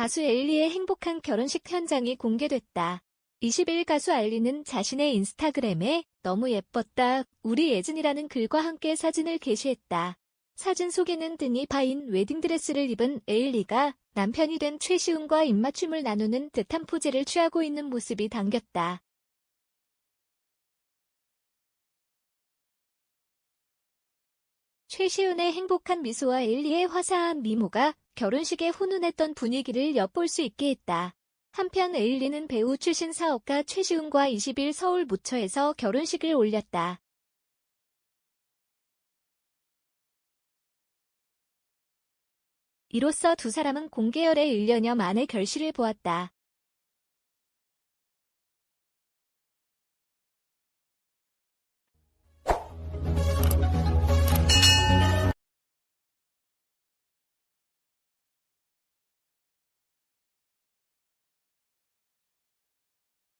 가수 에일리의 행복한 결혼식 현장이 공개됐다. 20일 가수 알리는 자신의 인스타그램에 너무 예뻤다. 우리 예진이라는 글과 함께 사진을 게시했다. 사진 속에는 든이 파인 웨딩드레스를 입은 에일리가 남편이 된 최시훈과 입맞춤을 나누는 듯한 포즈를 취하고 있는 모습이 담겼다. 최시훈의 행복한 미소와 에일리의 화사한 미모가 결혼식에 훈훈했던 분위기를 엿볼 수 있게 했다. 한편 에일리는 배우 출신 사업가 최시훈과 20일 서울 모처에서 결혼식을 올렸다. 이로써 두 사람은 공개열의 1년여 만에 결실을 보았다.